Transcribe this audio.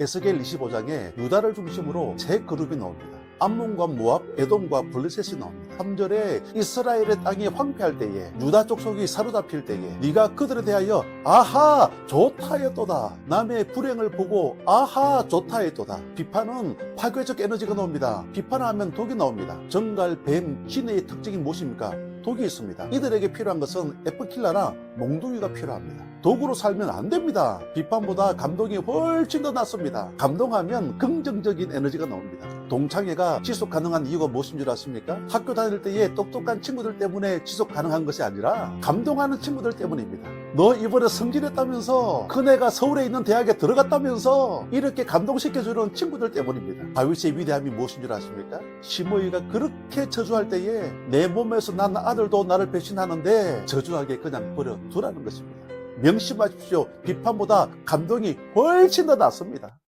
에스겔 25장에 유다를 중심으로 세 그룹이 나옵니다. 암몬과 모압, 에돔과 블레셋이 나옵니다. 3절에 이스라엘의 땅이 황폐할 때에 유다 족속이 사로잡힐 때에 네가 그들에 대하여 아하 좋다였도다 남의 불행을 보고 아하 좋다였도다 비판은 파괴적 에너지가 나옵니다. 비판하면 독이 나옵니다. 정갈, 뱀, 기내의 특징이 무엇입니까? 독이 있습니다. 이들에게 필요한 것은 에프킬라나 몽둥이가 필요합니다. 독으로 살면 안 됩니다. 비판보다 감동이 훨씬 더 낫습니다. 감동하면 긍정적인 에너지가 나옵니다. 동창회가 지속 가능한 이유가 무엇인 줄 아십니까? 학교 다닐 때에 똑똑한 친구들 때문에 지속 가능한 것이 아니라 감동하는 친구들 때문입니다. 너 이번에 승진했다면서 큰애가 서울에 있는 대학에 들어갔다면서 이렇게 감동시켜주는 친구들 때문입니다. 다윗의 위대함이 무엇인 줄 아십니까? 시므이가 그렇게 저주할 때에 내 몸에서 난 아들도 나를 배신하는데 저주하게 그냥 버려두라는 것입니다. 명심하십시오. 비판보다 감동이 훨씬 더 낫습니다.